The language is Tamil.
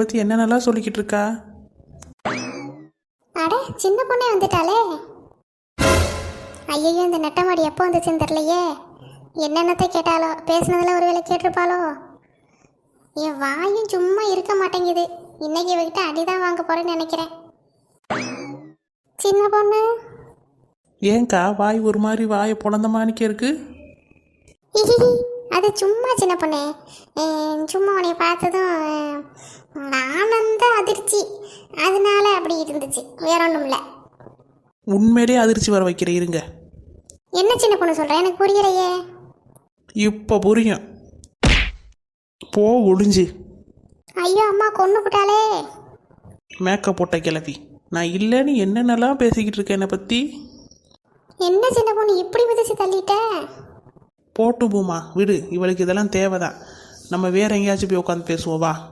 பற்றி என்னென்னலாம் சொல்லிக்கிட்டு இருக்கா? அட சின்ன பொண்ணே வந்துட்டாளே. ஐயோ இந்த நெட்டமாடி எப்போ வந்துச்சுன்னு தெரியலையே. என்னென்னத்தை கேட்டாலோ பேசுனதுல ஒருவேளை கேட்டிருப்பாளோ. என் வாயும் சும்மா இருக்க மாட்டேங்குது. இன்னைக்கு இவகிட்ட அடிதான் வாங்க போறேன்னு நினைக்கிறேன். சின்ன பொண்ணு. ஏன்க்கா வாய் ஒரு மாதிரி வாயை பொழந்த மாணிக்க இருக்கு? அது சும்மா சின்ன பொண்ணு. சும்மா உன்னை பார்த்ததும் இருந்துச்சு வேற ஒன்றும் இல்லை உண்மையிலே அதிர்ச்சி வர வைக்கிற இருங்க. என்ன சின்ன பொண்ணு சொல்ற? எனக்கு புரியலையே. இப்போ புரியும். போ ஒளிஞ்சு. ஐயோ அம்மா கொண்டு விட்டாளே. மேக்கப் போட்ட கிளவி நான் இல்லைன்னு என்னென்னலாம் பேசிக்கிட்டு இருக்கேன் என்னை பற்றி என்ன சின்ன பொண்ணு இப்படி மிதிச்சு தள்ளிட்ட? போட்டு பூமா விடு. இவளுக்கு இதெல்லாம் தேவைதான். நம்ம வேற எங்கேயாச்சும் போய் உட்காந்து பேசுவோம் வா.